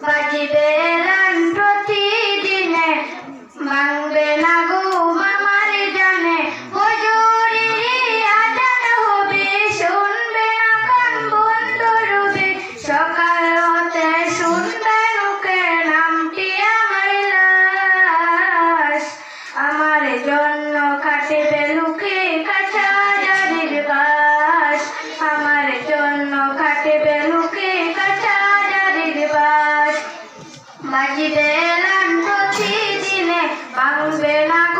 vai te ver. మగిదేలంటూ చీదినే బంగళ